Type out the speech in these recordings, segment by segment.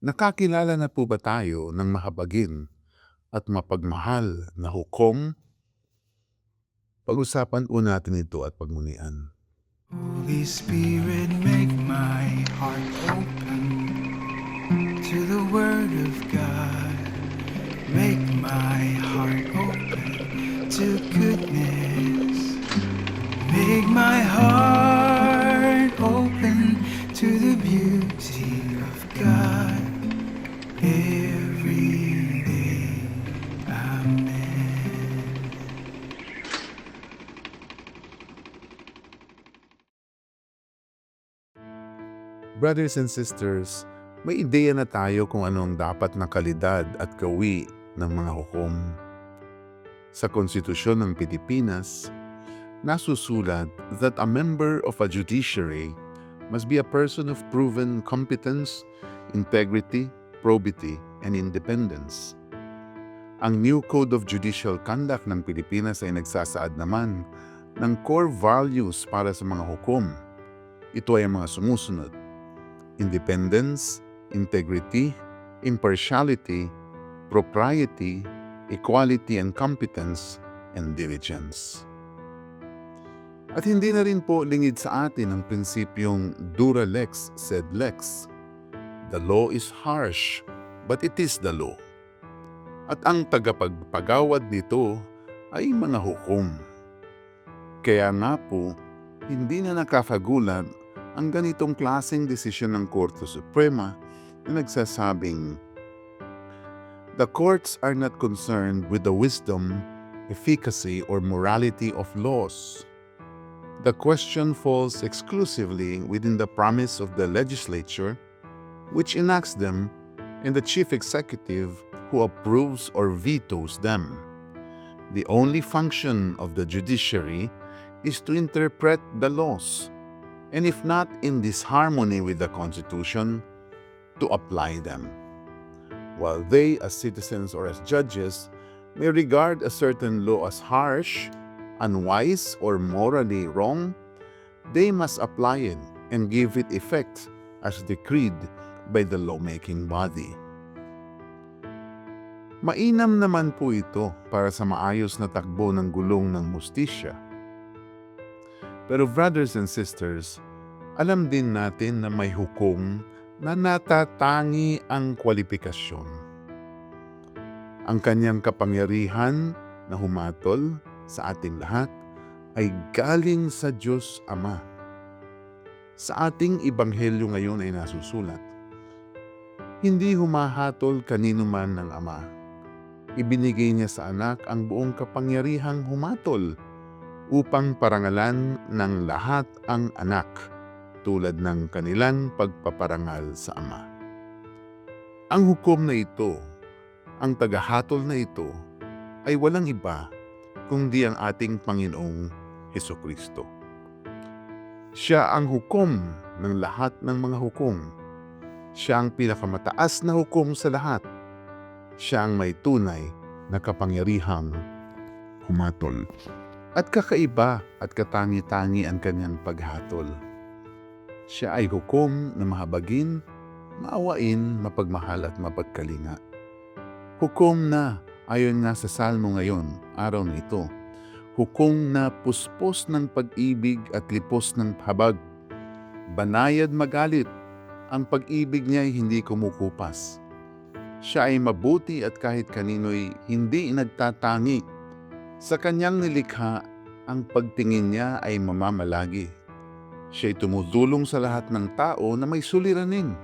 Nakakilala na po ba tayo ng mahabagin at mapagmahal na hukom? Pag-usapan po natin ito at pagmunian. Holy Spirit, make my heart open to the Word of God. Make my Brothers and sisters, may ideya na tayo kung anong dapat na kalidad at gawi ng mga hukom. Sa Konstitusyon ng Pilipinas, nasusulat that a member of a judiciary must be a person of proven competence, integrity, probity, and independence. Ang New Code of Judicial Conduct ng Pilipinas ay nagsasaad naman ng core values para sa mga hukom. Ito ay ang mga sumusunod. Independence, integrity, impartiality, propriety, equality and competence, and diligence. At hindi na rin po lingid sa atin ang prinsipyong dura lex sed lex. The law is harsh, but it is the law. At ang tagapagpagawad nito ay mga hukom. Kaya nga po, hindi na nakakagulat ang ganitong klaseng desisyon ng Korte Suprema na nagsasabing, The courts are not concerned with the wisdom, efficacy, or morality of laws. The question falls exclusively within the promise of the legislature, which enacts them, and the chief executive who approves or vetoes them. The only function of the judiciary is to interpret the laws, and if not in disharmony with the Constitution, to apply them. While they, as citizens or as judges, may regard a certain law as harsh, unwise, or morally wrong, they must apply it and give it effect as decreed by the lawmaking body. Mainam naman po ito para sa maayos na takbo ng gulong ng mustisya. Pero brothers and sisters, alam din natin na may hukom na natatangi ang kwalifikasyon. Ang kanyang kapangyarihan na humatol sa ating lahat ay galing sa Diyos Ama. Sa ating ibanghelyo ngayon ay nasusulat, Hindi humahatol kanino man ng Ama. Ibinigay niya sa anak ang buong kapangyarihang humatol upang parangalan ng lahat ang anak tulad ng kanilang pagpaparangal sa Ama. Ang hukom na ito, ang tagahatol na ito, ay walang iba kundi ang ating Panginoong Heso Kristo. Siya ang hukom ng lahat ng mga hukom. Siya ang pinakamataas na hukom sa lahat. Siya ang may tunay na kapangyarihang humatol. At kakaiba at katangi-tangi ang kanyang paghatol. Siya ay hukom na mahabagin, maawain, mapagmahal at mapagkalinga. Hukom na, ayon nga sa salmo ngayon, araw na ito, hukom na puspos ng pag-ibig at lipos ng habag. Banayad magalit, ang pag-ibig niya ay hindi kumukupas. Siya ay mabuti at kahit kanino'y hindi nagtatangi. Sa kanyang nilikha, ang pagtingin niya ay mamamalagi. Siya'y tumutulong sa lahat ng tao na may suliranin.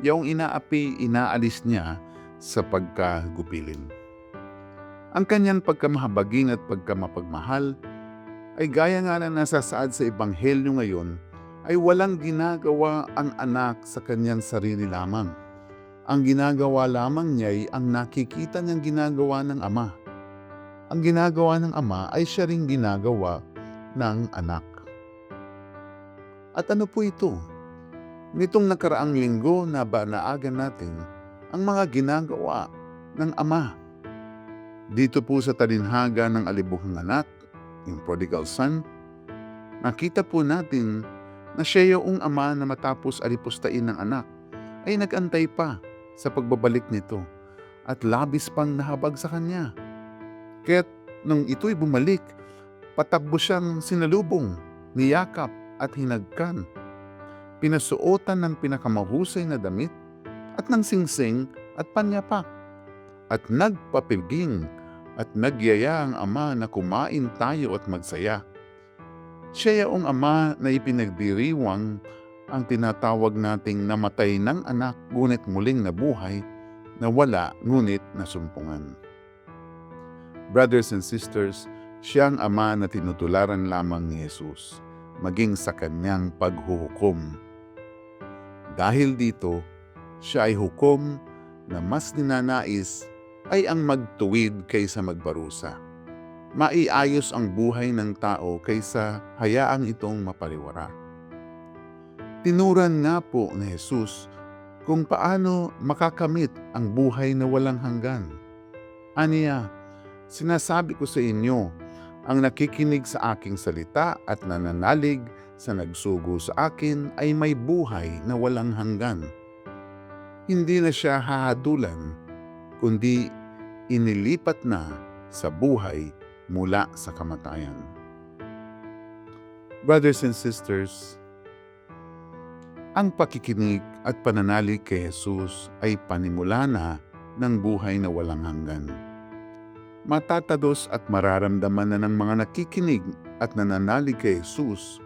Yaong inaapi, inaalis niya sa pagkagupilin. Ang kanyang pagkamahabagin at pagkamapagmahal ay gaya nga na nasasaad sa Ebanghelyo ngayon ay walang ginagawa ang anak sa kanyang sarili lamang. Ang ginagawa lamang niya ay ang nakikita niyang ginagawa ng ama. Ang ginagawa ng ama ay siya ring ginagawa ng anak. At ano po ito? Nitong nakaraang linggo na ba naagan natin ang mga ginagawa ng ama. Dito po sa talinhaga ng alibuhang anak, yung prodigal son, nakita po natin na siya yung ama na matapos alipustain ng anak ay nagantay pa sa pagbabalik nito at labis pang nahabag sa kanya. Kaya't nung ito'y bumalik, patakbo siyang sinalubong, niyakap at hinagkan. Pinasuotan ng pinakamahusay na damit at ng singsing at panyapak. At nagpapilging at nagyaya ang ama na kumain tayo at magsaya. Siya yaong ama na ipinagdiriwang ang tinatawag nating namatay ng anak ngunit muling nabuhay na wala ngunit nasumpungan. Brothers and sisters, siya ang ama na tinutularan lamang ni Jesus, maging sa kanyang paghuhukom. Dahil dito, siya ay hukom na mas ninanais ay ang magtuwid kaysa magbarusa. Maiayos ang buhay ng tao kaysa hayaang itong mapaliwara. Tinuran nga po ni Jesus kung paano makakamit ang buhay na walang hanggan. Aniya, sinasabi ko sa inyo, ang nakikinig sa aking salita at nananalig sa nagsugo sa akin ay may buhay na walang hanggan. Hindi na siya hahadulan, kundi inilipat na sa buhay mula sa kamatayan. Brothers and sisters, ang pakikinig at pananalig kay Jesus ay panimula na ng buhay na walang hanggan. Matatados at mararamdaman na ng mga nakikinig at nananalig kay Jesus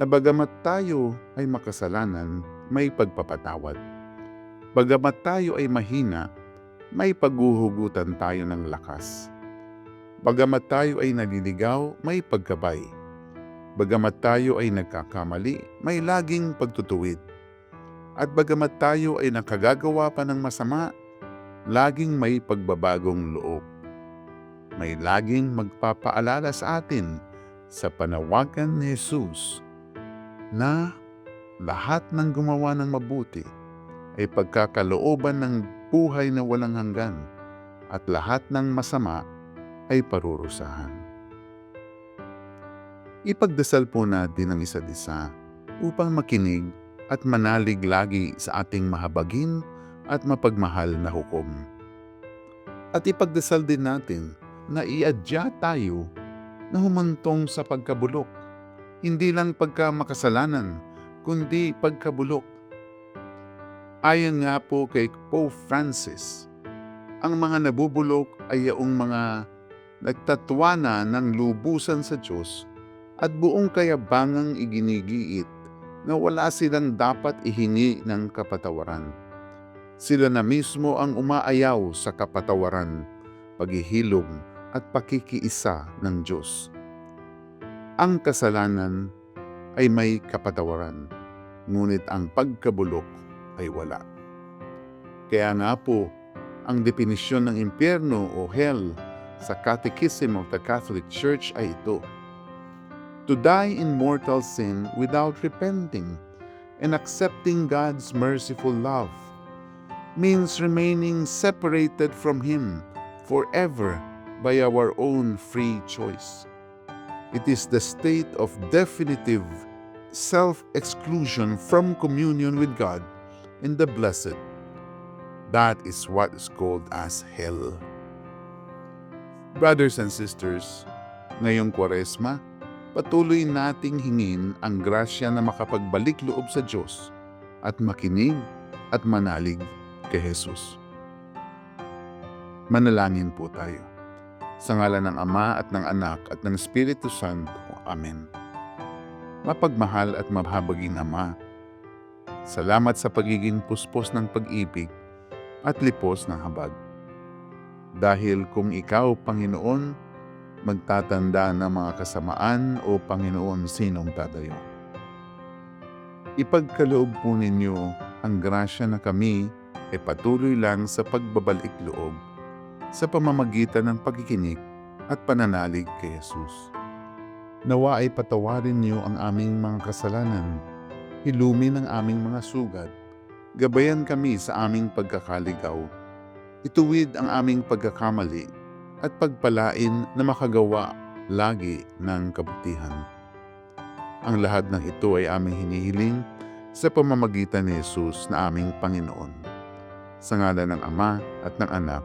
na bagamat tayo ay makasalanan, may pagpapatawad. Bagamat tayo ay mahina, may paghuhugutan tayo ng lakas. Bagamat tayo ay naliligaw, may pagkabay. Bagamat tayo ay nagkakamali, may laging pagtutuwid. At bagamat tayo ay nakagagawa pa ng masama, laging may pagbabagong loob. May laging magpapaalala sa atin sa panawagan ni Jesus na lahat ng gumawa ng mabuti ay pagkakalooban ng buhay na walang hanggan at lahat ng masama ay parurusahan. Ipagdasal po natin ang isa't isa upang makinig at manalig lagi sa ating mahabagin at mapagmahal na hukom. At ipagdasal din natin na iadya tayo na humantong sa pagkabulok. Hindi lang pagka makasalanan, kundi pagkabulok. Ayon nga po kay Pope Francis, ang mga nabubulok ay yaong mga nagtatwana ng lubusan sa Diyos at buong kayabangang iginigiit na wala silang dapat ihingi ng kapatawaran. Sila na mismo ang umaayaw sa kapatawaran, paghihilom at pakikiisa ng Diyos. Ang kasalanan ay may kapatawaran, ngunit ang pagkabulok ay wala. Kaya nga po, ang definisyon ng impyerno o hell sa Catechism of the Catholic Church ay ito. To die in mortal sin without repenting and accepting God's merciful love means remaining separated from Him forever by our own free choice. It is the state of definitive self-exclusion from communion with God and the blessed. That is what is called as hell. Brothers and sisters, ngayong kwaresma, patuloy nating hingin ang grasya na makapagbalik loob sa Diyos at makinig at manalig kay Jesus. Manalangin po tayo. Sa ngalan ng Ama at ng Anak at ng Espiritu Santo. Amen. Mapagmahal at mahabaging Ama, salamat sa pagiging puspos ng pag-ibig at lipos ng habag. Dahil kung ikaw, Panginoon, magtatanda ng mga kasamaan o Panginoon sinong tatayo. Ipagkaloob po ninyo ang grasya na kami ay patuloy lang sa pagbabalik loob sa pamamagitan ng pagkikinig at pananalig kay Jesus. Nawa ay patawarin niyo ang aming mga kasalanan, hilumin ang aming mga sugat, gabayan kami sa aming pagkakaligaw, ituwid ang aming pagkakamali, at pagpalain na makagawa lagi ng kabutihan. Ang lahat ng ito ay aming hinihiling sa pamamagitan ni Jesus na aming Panginoon. Sa ngala ng Ama at ng Anak